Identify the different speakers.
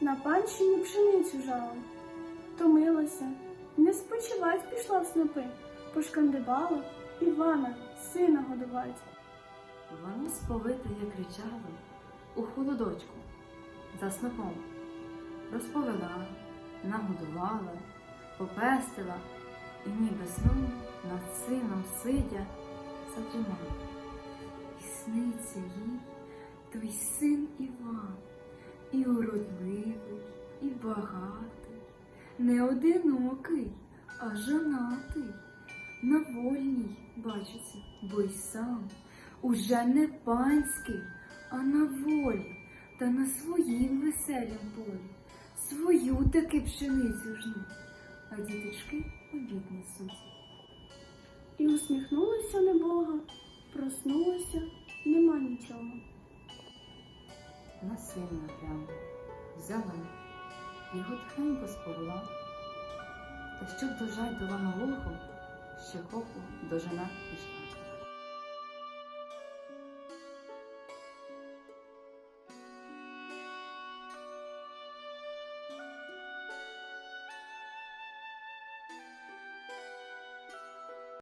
Speaker 1: на панщині пшеницю жала. Томилася, не спочивать пішла в снопи, пошкандибала Івана, сина годувать.
Speaker 2: Воно сповите, як кричало, у холодочку, за снопом. Розповела, нагодувала, попестила, і ніби сном над сином сидя задрімала. І сниться їй той син Іван, і уродливий, і багатий, не одинокий, а жонатий. На вольній бачиться, бо й сам уже не панський, а на волі та на своїм веселім полі. Свою таки пшеницю жнуть, а діточки обід несуть.
Speaker 1: І усміхнулася небога, проснулася, нема нічого.
Speaker 2: На прямо взяла, його тихенько спорла, та щоб дожать до нового, ще коку дожена.